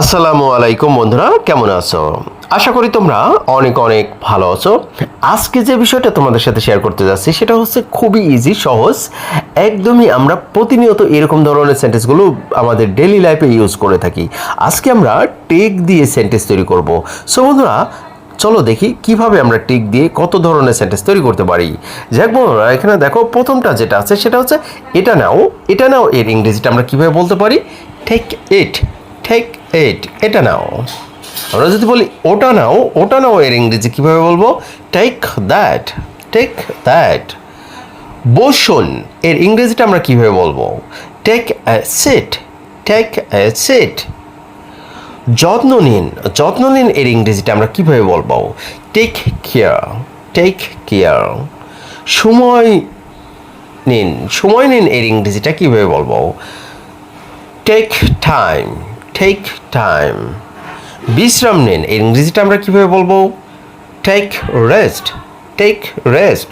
আসসালামু আলাইকুম বন্ধুরা, কেমন আছো? আশা করি তোমরা অনেক অনেক ভালো আছো। আজকে যে বিষয়টা তোমাদের সাথে শেয়ার করতে যাচ্ছি, সেটা হচ্ছে খুবই ইজি সহজ। একদমই আমরা প্রতিনিয়ত এরকম ধরনের সেন্টেন্সগুলো আমাদের ডেলি লাইফে ইউজ করে থাকি। আজকে আমরা টেক দিয়ে সেন্টেন্স তৈরি করব। সো বন্ধুরা, চলো দেখি কীভাবে আমরা টিক দিয়ে কত ধরনের সেন্টেন্স তৈরি করতে পারি। যাক বন্ধুরা, এখানে দেখো প্রথমটা যেটা আছে, সেটা হচ্ছে, এটা নাও এটা নাও। এর ইংরেজিটা আমরা কীভাবে বলতে পারি? টেক ইট টেক ইট এটা নাও। আমরা যদি বলি ওটা নাও ওটা নাও এর ইংরেজি কীভাবে বলব? টেক দ্যাট টেক দ্যাট বসুন, এর ইংরেজিটা আমরা কীভাবে বলব? টেক সিট টেক সিট যত্ন নিন যত্ন নিন এর ইংরেজিটা আমরা কীভাবে বলব? টেক কেয়ার টেক কেয়ার সময় নিন সময় নিন এর ইংরেজিটা কীভাবে বলব? টেক টাইম টেক টাইম বিশ্রাম নিন। এর ইংরেজিটা আমরা কীভাবে বলব? টেক রেস্ট টেক রেস্ট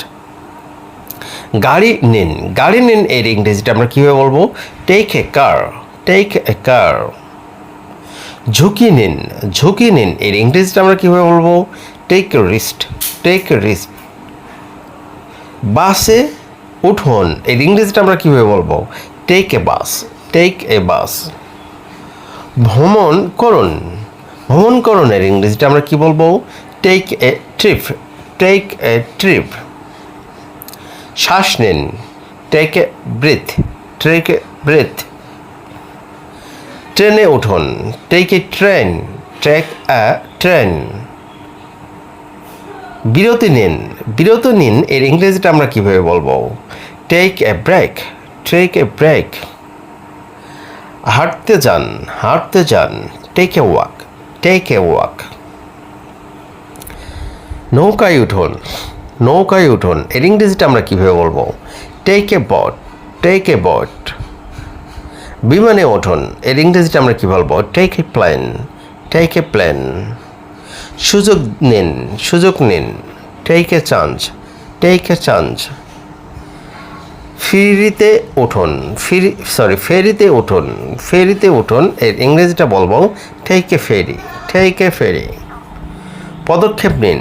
গাড়ি নিন। গাড়ি নিন এর ইংরেজিটা আমরা কীভাবে বলব? Take A car take a কার ঝুঁকি নিন ঝুঁকি নিন। এর ইংরেজিটা আমরা কীভাবে বলব? টেক রিস্ট টেক রিস্ক বাসে উঠুন। এর ইংরেজিটা আমরা কীভাবে বলব? Take A bus take a বাস ভ্রমণ করুন। ভ্রমণ করুন এর ইংরেজিটা আমরা কি বলব? Take a trip take a trip শ্বাস নিন। Take a breath take a breath ট্রেনে উঠুন। Take a train take a train বিরতি নিন। বিরতি নিন এর ইংরেজিটা আমরা কীভাবে বলব? Take a break take a break হাঁটতে যান হাঁটতে যান take a walk take a walk নৌকায় উঠুন নৌকায় উঠুন। এর ইংরেজিটা আমরা কীভাবে বলব? Take A bot take a বট বিমানে উঠুন, এর ইংরেজিটা আমরা কী বলব? Take a plane take a plane সুযোগ নিন সুযোগ নিন। Take a chance take a chance ফেরিতে উঠুন, ফিরি সরি ফেরিতে উঠুন ফেরিতে উঠুন, এর ইংরেজিটা বলব এ ফেরি এ ফেরি পদক্ষেপ নিন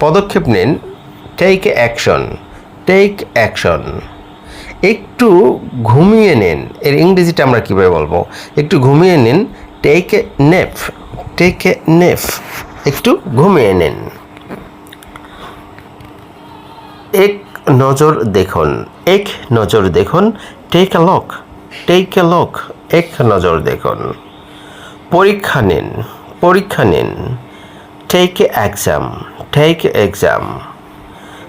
পদক্ষেপ নিন টেক অ্যাকশন টেক অ্যাকশন একটু ঘুমিয়ে নিন, এর ইংরেজিটা আমরা কীভাবে বলব? একটু ঘুমিয়ে নিন টেক এ নেফ টেক এ নেফ একটু ঘুমিয়ে নিন। এক নজর দেখুন, এক নজর দেখুন take a look take a look এক নজর দেখুন। পরীক্ষা নিন পরীক্ষা নিন। টেক এক্সাম টেক এক্সাম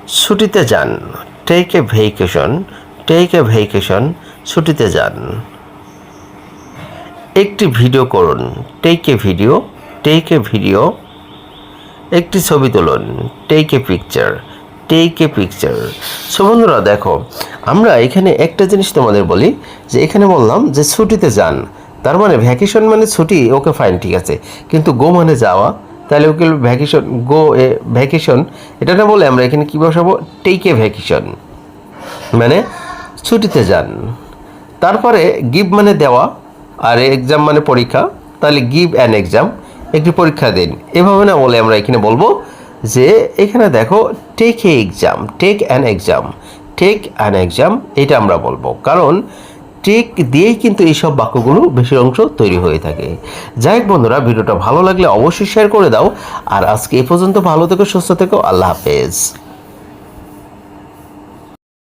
ছুটিতে যান take a vacation take a vacation ছুটিতে যান। একটি ভিডিও করুন take a video take a video একটি ছবি তুলুন take a picture take a picture so বন্ধুরা, দেখো, আমরা এখানে একটা জিনিস তোমাদের বলি, যে এখানে বললাম যে ছুটিতে যান। তার মানে ভ্যাকেশন মানে ছুটি, ওকে ফাইন ঠিক আছে। কিন্তু গো মানে যাওয়া, তাহলে ওকে ভ্যাকেশন গো এ ভ্যাকেশন এটা না বলে আমরা এখানে কী বসাবো? টেক এ ভ্যাকেশন মানে ছুটিতে যান। তারপরে গিভ মানে দেওয়া, আর এক্সাম মানে পরীক্ষা, তাহলে গিভ অ্যান এক্সাম একটি পরীক্ষা দিন। এভাবে না বলে আমরা এখানে বলব যে এখানে দেখো take a exam take an exam take an exam এটা আমরা বলব। কারণ টেক দিয়েই কিন্তু এইসব বাক্যগুলো বেশি অংশ তৈরি হয়ে থাকে। যাই হোক বন্ধুরা, ভিডিওটা ভালো লাগলে অবশ্যই শেয়ার করে দাও। আর আজকে এ পর্যন্ত ভালো থেকো, সুস্থ থেকো, আল্লাহ হাফেজ।